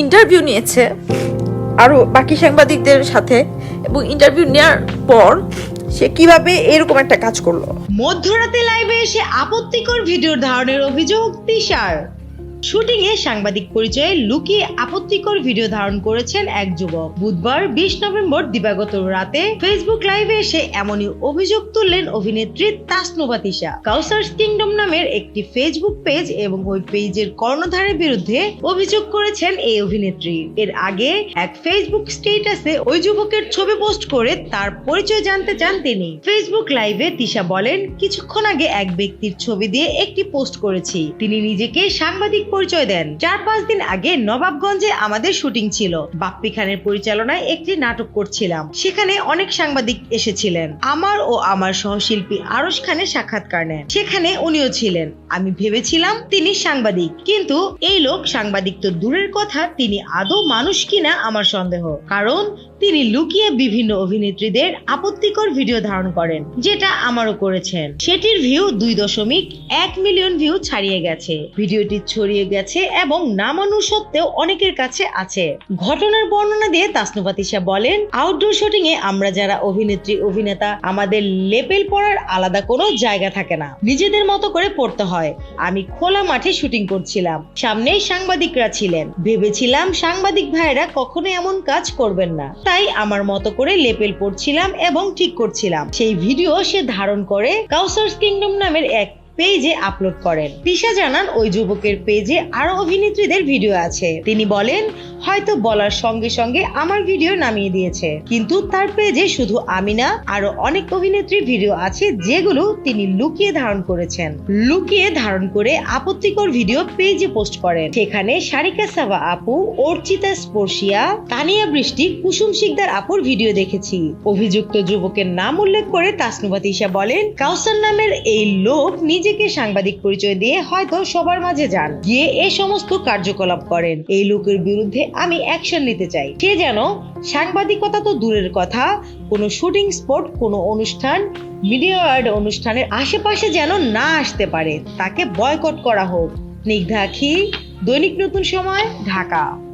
Interview নিয়েছে আরও বাকি সাংবাদিকদের সাথে, এবং ইন্টারভিউ নেওয়ার পর সে কীভাবে এরকম একটা কাজ করল? মধ্যরাতে লাইভে এসে আপত্তিকর ভিডিওর ধারণের অভিযোগ তিশার। শুটিং এ সাংবাদিক পরিচয়ে লুকিয়ে আপত্তিকর ভিডিও ধারণ করেছেন এক যুবক। বুধবার বিশ নভেম্বর দিবাগত রাতে ফেসবুক লাইভে এসে এমনই অভিযোগ তুললেন অভিনেত্রী তাসনুবা তিশা। কাউসার্স কিংডম নামের একটি ফেসবুক পেজ এবং ওই পেজের কর্ণধারের বিরুদ্ধে অভিযোগ করেছেন এই অভিনেত্রী। এর আগে এক ফেসবুক স্টেটাসে ওই যুবকের ছবি পোস্ট করে তার পরিচয় জানতে চান তিনি। ফেসবুক লাইভে তিশা বলেন, কিছুক্ষণ আগে এক ব্যক্তির ছবি দিয়ে একটি পোস্ট করেছি। তিনি নিজেকে সাংবাদিক পরিচয় দেন। চার পাঁচ দিন আগে নবাবগঞ্জে আমাদের শুটিং ছিল। বাপ্পি খানের পরিচালনায় একটি নাটক করছিলাম। সেখানে অনেক সাংবাদিক এসেছিলেন। আমার ও আমার সহশিল্পী আরশ খানের সাক্ষাৎকার নেন। সেখানে উনিও ছিলেন। আমি ভেবেছিলাম তিনি সাংবাদিক, কিন্তু এই লোক সাংবাদিক তো দূরের কথা, তিনি আদৌ মানুষ কিনা আমার সন্দেহ। কারণ তিনি লুকিয়ে বিভিন্ন অভিনেত্রীদের আপত্তিকর ভিডিও ধারণ করেন, যেটা আমারও করেছেন। সেটির ভিউ দুই দশমিক এক মিলিয়ন ভিউ ছাড়িয়ে গেছে। ভিডিওটি ছড়িয়ে গেছে এবং নামানু সত্ত্বেও অনেকের কাছে আছে। ঘটনার বর্ণনা দিয়ে তাসনুফা তিশা বলেন আউটডোর শুটিং এ আমরা যারা অভিনেত্রী, অভিনেতা, আমাদের লেপেল পড়ার আলাদা কোনো জায়গা থাকে না। নিজেদের মতো করে পড়তে হয়। আমি খোলা মাঠে শুটিং করছিলাম। সামনেই সাংবাদিকরা ছিলেন। ভেবেছিলাম সাংবাদিক ভাইরা কখনো এমন কাজ করবেন না। তাই আমার মতো করে লেপেল পড়ছিলাম এবং ঠিক করছিলাম। সেই ভিডিও সে ধারণ করে কাউসার্স কিংডম নামের এক পেজে আপলোড করেন। তিশা জানান, ওই যুবকের পেজে আরও অভিনেত্রীদের ভিডিও আছে। তিনি বলেন হয়তো বলার সঙ্গে সঙ্গে আমার ভিডিও নামিয়ে দিয়েছে। কিন্তু তার পেজে শুধু আমি না আরও অনেক অভিনেত্রীর ভিডিও আছে যেগুলো তিনি লুকিয়ে ধারণ করেছেন। লুকিয়ে ধারণ করে আপত্তিকর ভিডিও পেজে পোস্ট করেন। সেখানে সারিকা সাবা আপু, অর্চিতা স্পর্শিয়া, তানিয়া বৃষ্টি, কুসুম শিকদার আপুর ভিডিও দেখেছি। অভিযুক্ত যুবকের নাম উল্লেখ করে তাসনুবা তিশা বলেন, কাউসার নামের এই লোক নিজেকে সাংবাদিক পরিচয় দিয়ে হয়তো সবার মাঝে যান। গিয়ে এ সমস্ত কার্যকলাপ করেন। এই লোকের বিরুদ্ধে আমি অ্যাকশন নিতে চাই। সে যেন সাংবাদিকতা তো দূরের কথা, কোনো শুটিং স্পট কোনো অনুষ্ঠান মিডিয়া ওয়ার্ড অনুষ্ঠানের আশেপাশে যেন না আসতে পারে, তাকে বয়কট করা হোক। নিগ্ধাখি দৈনিক নতুন সময়, ঢাকা।